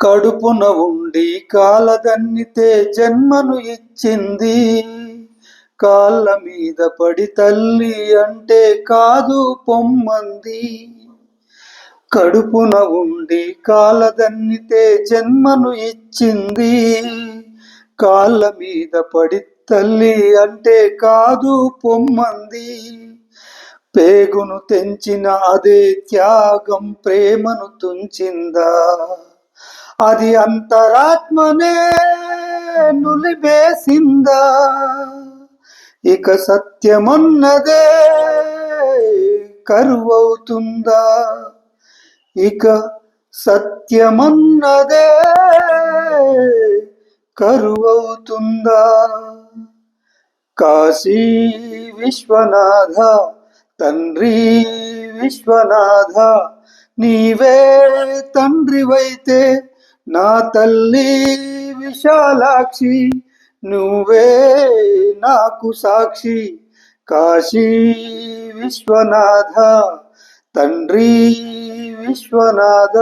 కడుపున ఉండి కాలదన్నితే జన్మను ఇచ్చింది. కాళ్ళ మీద పడి తల్లి అంటే కాదు పొమ్మంది. కడుపున ఉండి కాలదన్నితే జన్మను ఇచ్చింది. కాళ్ళ మీద పడి తల్లి అంటే కాదు పొమ్మంది. పేగును తెంచిన అదే త్యాగం ప్రేమను తుంచిందా. అది అంతరాత్మనే నులివేసిందా? ఇక సత్యమన్నదే కరువవుతుందా? ఇక సత్యమన్నదే కరువవుతుందా? కాశీ విశ్వనాథ తండ్రి విశ్వనాథ నీవే తండ్రివైతే నా తల్లి విశాలాక్షి నువ్వే నాకు సాక్షి. కాశీ విశ్వనాథ తండ్రి విశ్వనాథ.